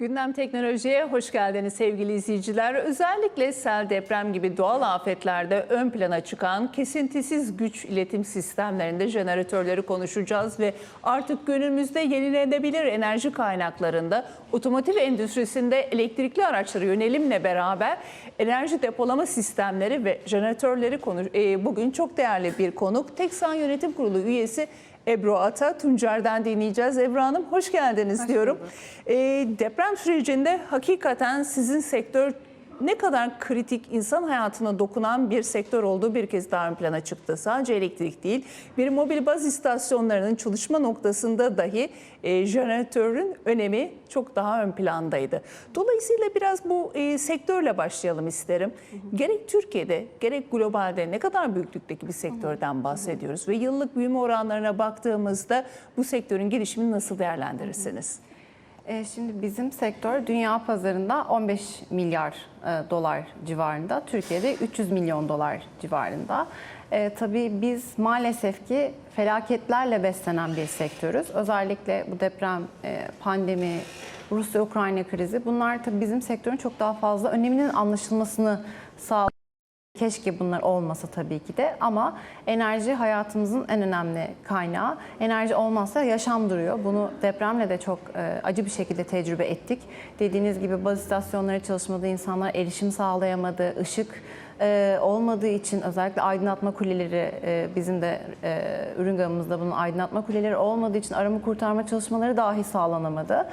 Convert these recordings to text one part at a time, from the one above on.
Gündem Teknoloji'ye hoş geldiniz sevgili izleyiciler. Özellikle sel, deprem gibi doğal afetlerde ön plana çıkan kesintisiz güç iletim sistemlerinde jeneratörleri konuşacağız ve artık günümüzde yenilenebilir enerji kaynaklarında otomotiv endüstrisinde elektrikli araçlara yönelimle beraber enerji depolama sistemleri ve jeneratörleri konu e, bugün çok değerli bir konuk. Teksan Yönetim Kurulu üyesi Ebru Ata Tuncer'den dinleyeceğiz. Ebru Hanım hoş geldiniz diyorum. Ee, deprem sürecinde hakikaten sizin sektör ne kadar kritik insan hayatına dokunan bir sektör olduğu bir kez daha ön plana çıktı. Sadece elektrik değil, bir mobil baz istasyonlarının çalışma noktasında dahi e, jeneratörün önemi çok daha ön plandaydı. Dolayısıyla biraz bu e, sektörle başlayalım isterim. Gerek Türkiye'de gerek globalde ne kadar büyüklükteki bir sektörden bahsediyoruz ve yıllık büyüme oranlarına baktığımızda bu sektörün gelişimini nasıl değerlendirirsiniz? E, Şimdi bizim sektör dünya pazarında 15 milyar e, dolar civarında, Türkiye'de 300 milyon dolar civarında. E, tabii biz maalesef ki felaketlerle beslenen bir sektörüz. Özellikle bu deprem, e, pandemi, Rusya-Ukrayna krizi bunlar tabii bizim sektörün çok daha fazla öneminin anlaşılmasını sağlıyor. Keşke bunlar olmasa tabii ki de ama enerji hayatımızın en önemli kaynağı. Enerji olmazsa yaşam duruyor. Bunu depremle de çok e, acı bir şekilde tecrübe ettik. Dediğiniz gibi baz istasyonları çalışmadı, insanlar erişim sağlayamadı, ışık e, olmadığı için özellikle aydınlatma kuleleri e, bizim de e, ürün gamımızda bunun aydınlatma kuleleri olmadığı için arama kurtarma çalışmaları dahi sağlanamadı.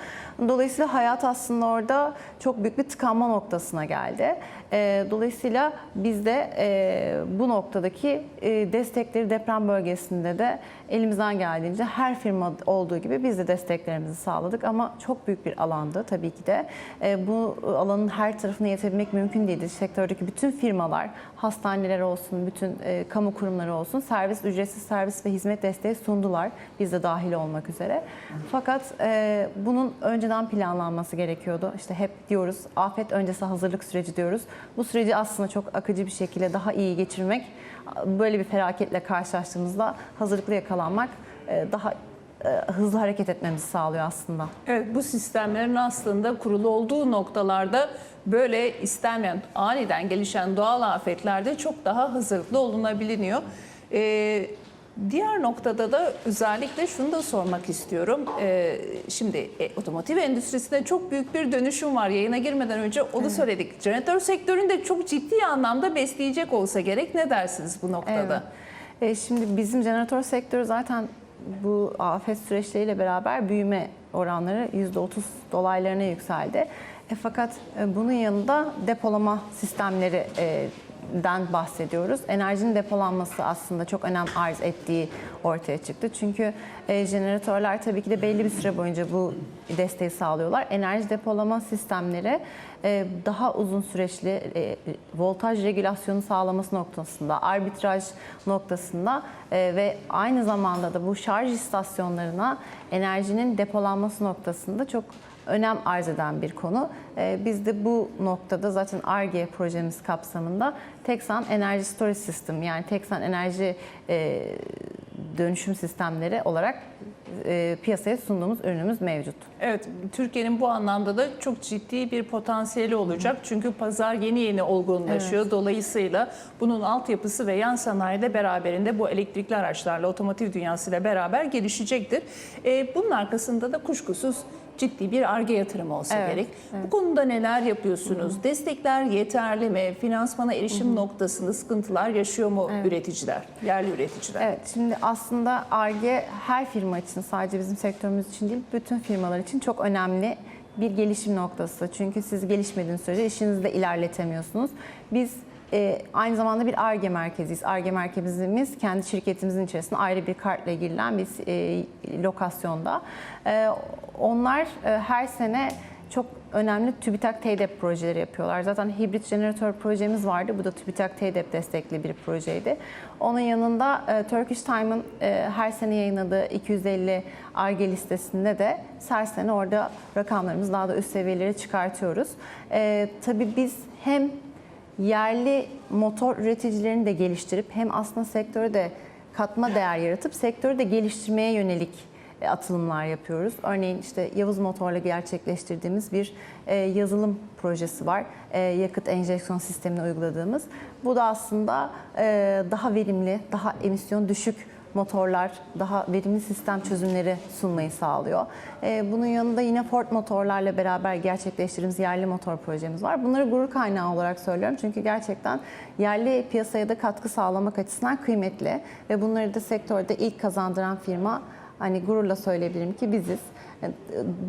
Dolayısıyla hayat aslında orada çok büyük bir tıkanma noktasına geldi. E, dolayısıyla biz de e, bu noktadaki e, destekleri deprem bölgesinde de elimizden geldiğince her firma olduğu gibi biz de desteklerimizi sağladık ama çok büyük bir alandı tabii ki de. E, bu alanın her tarafına yetebilmek mümkün değildi. Sektördeki bütün firmalar, hastaneler olsun, bütün e, kamu kurumları olsun servis, ücretsiz servis ve hizmet desteği sundular. Biz de dahil olmak üzere. Fakat e, bunun önceden planlanması gerekiyordu. İşte hep diyoruz afet öncesi hazırlık süreci diyoruz. Bu süreci aslında çok akıcı bir şekilde daha iyi geçirmek, böyle bir felaketle karşılaştığımızda hazırlıklı yakalanmak e, daha e, hızlı hareket etmemizi sağlıyor aslında. Evet bu sistemlerin aslında kurulu olduğu noktalarda böyle istenmeyen aniden gelişen doğal afetlerde çok daha hazırlıklı olunabiliyor. Ee, diğer noktada da özellikle şunu da sormak istiyorum. Ee, şimdi e, otomotiv endüstrisinde çok büyük bir dönüşüm var. Yayına girmeden önce onu söyledik. Jeneratör sektöründe çok ciddi anlamda besleyecek olsa gerek. Ne dersiniz bu noktada? Evet. E, şimdi bizim jeneratör sektörü zaten bu afet süreçleriyle beraber büyüme oranları %30 dolaylarına yükseldi. E, fakat e, bunun yanında depolama sistemleri e, den bahsediyoruz. Enerjinin depolanması aslında çok önem arz ettiği ortaya çıktı. Çünkü e, jeneratörler tabii ki de belli bir süre boyunca bu desteği sağlıyorlar. Enerji depolama sistemleri e, daha uzun süreçli e, voltaj regülasyonu sağlaması noktasında, arbitraj noktasında e, ve aynı zamanda da bu şarj istasyonlarına enerjinin depolanması noktasında çok önem arz eden bir konu. Ee, Biz de bu noktada zaten ARGE projemiz kapsamında Teksan Enerji Storage System yani Teksan Enerji e, dönüşüm sistemleri olarak e, piyasaya sunduğumuz ürünümüz mevcut. Evet, Türkiye'nin bu anlamda da çok ciddi bir potansiyeli olacak. Çünkü pazar yeni yeni olgunlaşıyor. Dolayısıyla bunun altyapısı ve yan sanayi de beraberinde bu elektrikli araçlarla, otomotiv dünyasıyla beraber gelişecektir. Ee, bunun arkasında da kuşkusuz ciddi bir ARGE yatırımı olsa Evet, gerek. Bu konuda neler yapıyorsunuz? Destekler yeterli mi? Finansmana erişim noktasında sıkıntılar yaşıyor mu üreticiler, yerli üreticiler? Evet, şimdi aslında ARGE her firma için sadece bizim sektörümüz için değil, bütün firmalar için çok önemli bir gelişim noktası. Çünkü siz gelişmediğiniz sürece işinizi de ilerletemiyorsunuz. Biz e, aynı zamanda bir ARGE merkeziyiz. ARGE merkezimiz kendi şirketimizin içerisinde ayrı bir kartla girilen bir e, lokasyonda. E, onlar e, her sene çok önemli TÜBİTAK TEDEP projeleri yapıyorlar. Zaten hibrit jeneratör projemiz vardı. Bu da TÜBİTAK TEDEP destekli bir projeydi. Onun yanında e, Turkish Time'ın e, her sene yayınladığı 250 ARGE listesinde de her sene orada rakamlarımızı daha da üst seviyelere çıkartıyoruz. Tabii biz hem yerli motor üreticilerini de geliştirip hem aslında sektörü de katma değer yaratıp sektörü de geliştirmeye yönelik atılımlar yapıyoruz. Örneğin işte Yavuz Motor'la gerçekleştirdiğimiz bir e, yazılım projesi var. E, yakıt enjeksiyon sistemini uyguladığımız. Bu da aslında e, daha verimli, daha emisyon düşük motorlar, daha verimli sistem çözümleri sunmayı sağlıyor. E, bunun yanında yine Ford motorlarla beraber gerçekleştirdiğimiz yerli motor projemiz var. Bunları gurur kaynağı olarak söylüyorum çünkü gerçekten yerli piyasaya da katkı sağlamak açısından kıymetli ve bunları da sektörde ilk kazandıran firma hani gururla söyleyebilirim ki biziz. Yani,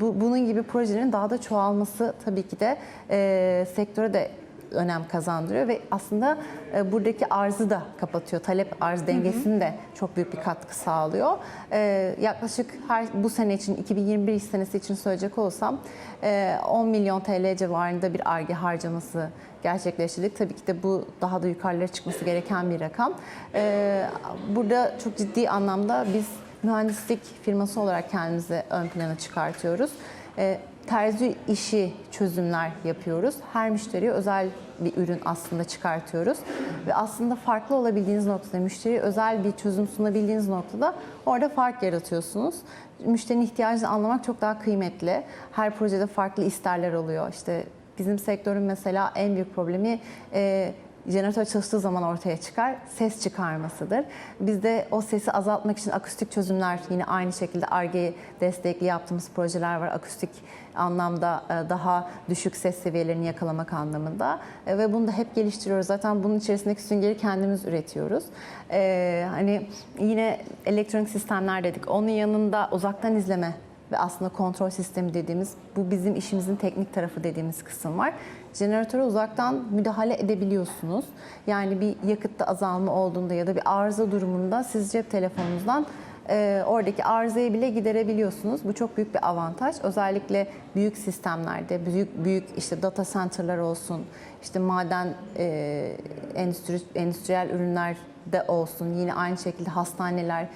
Bu, bunun gibi projelerin daha da çoğalması tabii ki de e, sektöre de önem kazandırıyor ve aslında e, buradaki arzı da kapatıyor. Talep arz dengesini de çok büyük bir katkı sağlıyor. E, yaklaşık her bu sene için 2021 senesi için söyleyecek olsam e, 10 milyon TL civarında bir arge harcaması gerçekleştirdik. Tabii ki de bu daha da yukarılara çıkması gereken bir rakam. E, burada çok ciddi anlamda biz mühendislik firması olarak kendimizi ön plana çıkartıyoruz. E, terzi işi çözümler yapıyoruz. Her müşteriye özel bir ürün aslında çıkartıyoruz. Ve aslında farklı olabildiğiniz noktada, müşteriye özel bir çözüm sunabildiğiniz noktada orada fark yaratıyorsunuz. Müşterinin ihtiyacını anlamak çok daha kıymetli. Her projede farklı isterler oluyor. İşte bizim sektörün mesela en büyük problemi e, jeneratör çalıştığı zaman ortaya çıkar, ses çıkarmasıdır. Biz de o sesi azaltmak için akustik çözümler yine aynı şekilde ARGE destekli yaptığımız projeler var. Akustik anlamda e, daha düşük ses seviyelerini yakalamak anlamında E, ve bunu da hep geliştiriyoruz. Zaten bunun içerisindeki süngeri kendimiz üretiyoruz. E, Hani yine elektronik sistemler dedik. Onun yanında uzaktan izleme ve aslında kontrol sistemi dediğimiz bu bizim işimizin teknik tarafı dediğimiz kısım var. Jeneratöre uzaktan müdahale edebiliyorsunuz. Yani bir yakıtta azalma olduğunda ya da bir arıza durumunda siz cep telefonunuzdan e, oradaki arızayı bile giderebiliyorsunuz. Bu çok büyük bir avantaj. Özellikle büyük sistemlerde, büyük büyük işte data center'lar olsun, işte maden e, endüstri, endüstriyel ürünlerde olsun, yine aynı şekilde hastaneler,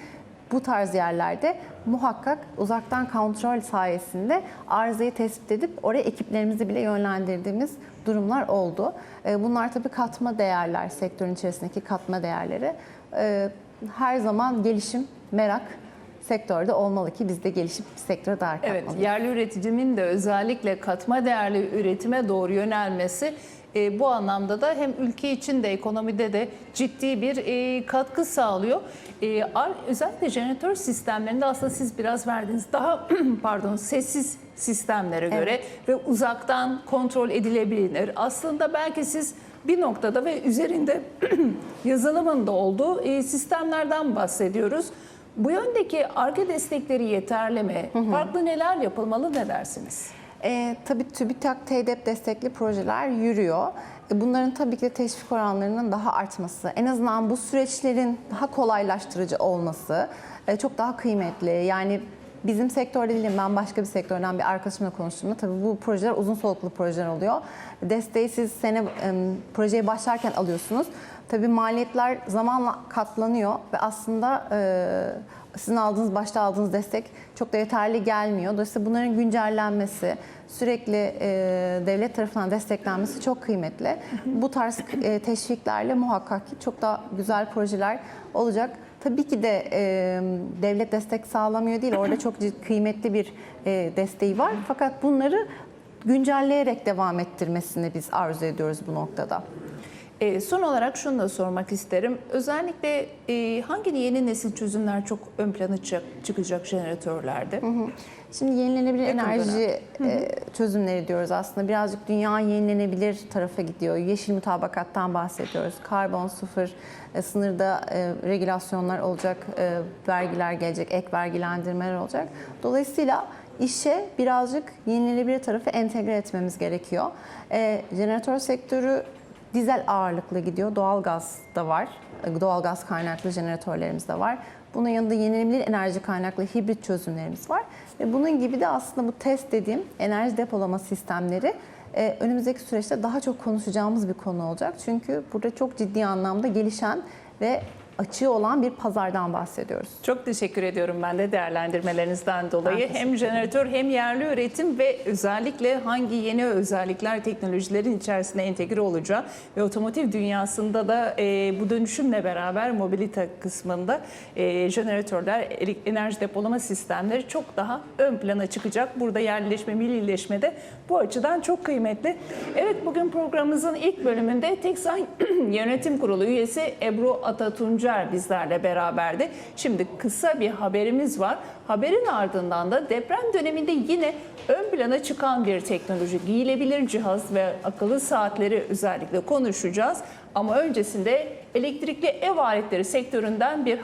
bu tarz yerlerde muhakkak uzaktan kontrol sayesinde arızayı tespit edip oraya ekiplerimizi bile yönlendirdiğimiz durumlar oldu. E, Bunlar tabii katma değerler, sektörün içerisindeki katma değerleri. E, Her zaman gelişim, merak sektörde olmalı ki biz de gelişip sektöre Evet, katmalıyız. yerli üreticimin de özellikle katma değerli üretime doğru yönelmesi e, bu anlamda da hem ülke için de ekonomide de ciddi bir e, katkı sağlıyor. E, özellikle jeneratör sistemlerinde aslında siz biraz verdiniz daha pardon sessiz sistemlere göre ve uzaktan kontrol edilebilir. Aslında belki siz bir noktada ve üzerinde yazılımın da olduğu e, sistemlerden bahsediyoruz. Bu yöndeki ARGE destekleri yeterli mi? Farklı neler yapılmalı ne dersiniz? E, tabii TÜBİTAK, TEDEP destekli projeler yürüyor. E, bunların tabii ki de teşvik oranlarının daha artması, en azından bu süreçlerin daha kolaylaştırıcı olması e, çok daha kıymetli. Yani bizim sektörde değilim, ben başka bir sektörden bir arkadaşımla konuştuğumda tabii bu projeler uzun soluklu projeler oluyor. Desteği siz sene e, projeye başlarken alıyorsunuz. Tabii maliyetler zamanla katlanıyor ve aslında e, sizin aldığınız, başta aldığınız destek çok da yeterli gelmiyor. Dolayısıyla bunların güncellenmesi, sürekli e, devlet tarafından desteklenmesi çok kıymetli. Bu tarz e, teşviklerle muhakkak ki çok daha güzel projeler olacak. Tabii ki de e, devlet destek sağlamıyor değil, orada çok kıymetli bir e, desteği var. Fakat bunları güncelleyerek devam ettirmesini biz arzu ediyoruz bu noktada. E, son olarak şunu da sormak isterim. Özellikle e, hangi yeni nesil çözümler çok ön plana çık- çıkacak jeneratörlerde? Şimdi yenilenebilir Yakın enerji e, çözümleri diyoruz aslında. Birazcık dünya yenilenebilir tarafa gidiyor. Yeşil mutabakattan bahsediyoruz. Karbon sıfır, e, sınırda e, regülasyonlar olacak, e, vergiler gelecek, ek vergilendirmeler olacak. Dolayısıyla işe birazcık yenilenebilir tarafı entegre etmemiz gerekiyor. E, jeneratör sektörü dizel ağırlıklı gidiyor. Doğalgaz da var. E, Doğalgaz kaynaklı jeneratörlerimiz de var. Bunun yanında yenilenebilir enerji kaynaklı hibrit çözümlerimiz var. Ve bunun gibi de aslında bu test dediğim enerji depolama sistemleri e, önümüzdeki süreçte daha çok konuşacağımız bir konu olacak. Çünkü burada çok ciddi anlamda gelişen ve açığı olan bir pazardan bahsediyoruz. Çok teşekkür ediyorum ben de değerlendirmelerinizden dolayı. Hem jeneratör hem yerli üretim ve özellikle hangi yeni özellikler teknolojilerin içerisine entegre olacağı ve otomotiv dünyasında da e, bu dönüşümle beraber mobilite kısmında e, jeneratörler, enerji depolama sistemleri çok daha ön plana çıkacak. Burada yerlileşme, millileşme de bu açıdan çok kıymetli. Evet bugün programımızın ilk bölümünde Teksan Yönetim Kurulu üyesi Ebru Atatuncer bizlerle beraberdi. Şimdi kısa bir haberimiz var. Haberin ardından da deprem döneminde yine ön plana çıkan bir teknoloji, giyilebilir cihaz ve akıllı saatleri özellikle konuşacağız. Ama öncesinde elektrikli ev aletleri sektöründen bir